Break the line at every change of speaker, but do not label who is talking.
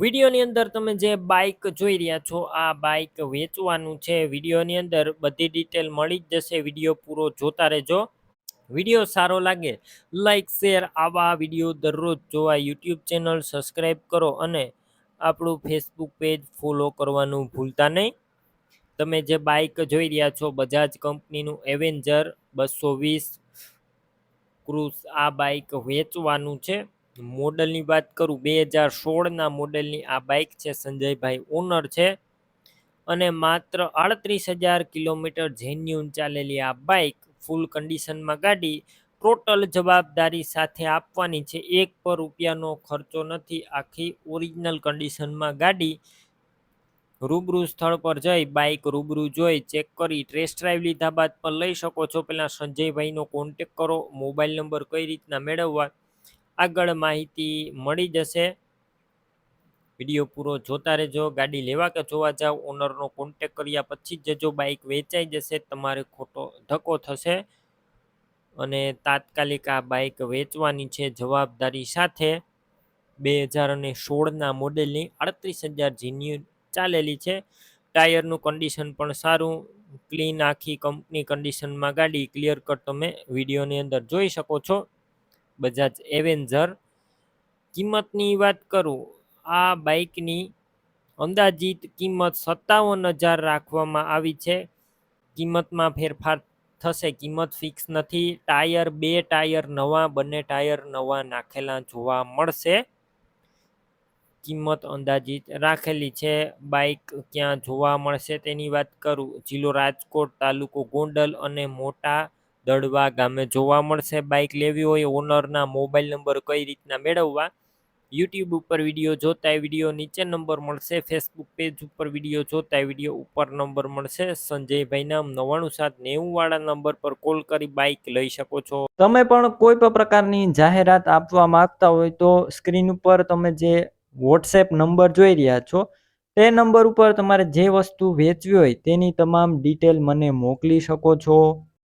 વિડીયોની અંદર તમે જે બાઇક જોઈ રહ્યા છો, આ બાઈક વેચવાનું છે. વિડીયોની અંદર બધી ડિટેલ મળી જ જશે. વીડિયો પૂરો જોતા રહેજો. વીડિયો સારો લાગે લાઈક શેર આવા વીડિયો દરરોજ જોવા યુટ્યુબ ચેનલ સબસ્ક્રાઈબ કરો અને આપણું ફેસબુક પેજ ફોલો કરવાનું ભૂલતા નહીં. તમે જે બાઈક જોઈ રહ્યા છો બજાજ કંપનીનું એવેન્જર બસો વીસ ક્રુઝ આ બાઈક વેચવાનું છે. મોડલની વાત કરું, બે હજાર સોળના મોડલની આ બાઇક છે સંજયભાઈ ઓનર છે. અને માત્ર આડત્રીસ હજાર કિલોમીટર જેન્યુન ચાલેલી આ બાઇક ફૂલ કન્ડિશનમાં ગાડી ટોટલ જવાબદારી સાથે આપવાની છે. એક પર રૂપિયાનો ખર્ચો નથી, આખી ઓરિજિનલ કન્ડિશનમાં ગાડી રૂબરૂ સ્થળ પર જઈ બાઇક રૂબરૂ જોઈ ચેક કરી ટેસ્ટ ડ્રાઈવ લીધા બાદ પણ લઈ શકો છો. પહેલાં સંજયભાઈનો કોન્ટેક કરો મોબાઈલ નંબર કઈ રીતના મેળવવા આગળ માહિતી મળી જશે. વીડિયો પૂરો જોતા રહેજો, ગાડી લેવા કે જોવા જાવ ઓનરનો કોન્ટેક કર્યા પછી જ જો બાઇક વેચાઈ જશે, તમારે ખોટો ધક્કો થશે. અને તાત્કાલિક આ બાઇક વેચવાની છે જવાબદારી સાથે બે હજાર અને સોળના મોડેલની અડત્રીસ હજાર જીન્યુ ચાલેલી છે. ટાયરનું કન્ડિશન પણ સારું ક્લીન આખી કંપની કન્ડિશનમાં ગાડી ક્લિયર કટ તમે વિડીયોની અંદર જોઈ શકો છો. બજાજ એવેન્જર. કિંમતની વાત કરું, આ બાઇકની અંદાજિત કિંમત સત્તાવન હજાર રાખવામાં આવી છે. કિંમતમાં ફેરફાર થશે. કિંમત ફિક્સ નથી. ટાયર બે, ટાયર નવા, બંને ટાયર નવા નાખેલા જોવા મળશે. કિંમત અંદાજિત રાખેલી છે. બાઇક ક્યાં જોવા મળશે તેની વાત કરું. જિલ્લો રાજકોટ તાલુકો ગોંડલ અને મોટા દડવા ગામે જોવા મળશે. બાઇક લેવી હોય, ઓનરના મોબાઈલ નંબર કઈ રીતના મેળવવા? યુટ્યુબ ઉપર વીડિયો જોતા વીડિયો નીચે નંબર મળશે. ફેસબુક પેજ ઉપર વીડિયો જોતા વીડિયો ઉપર નંબર મળશે. સંજયભાઈના નવ્વાણું સાત નેવું વાળા નંબર પર કોલ કરી બાઇક લઈ શકો છો.
તમે પણ કોઈ પણ પ્રકારની જાહેરાત આપવા માંગતા હોય તો સ્ક્રીન ઉપર તમે જે વોટ્સએપ નંબર જોઈ રહ્યા છો, તે નંબર ઉપર તમારે જે વસ્તુ વેચવી હોય તેની તમામ ડિટેલ મને મોકલી શકો છો.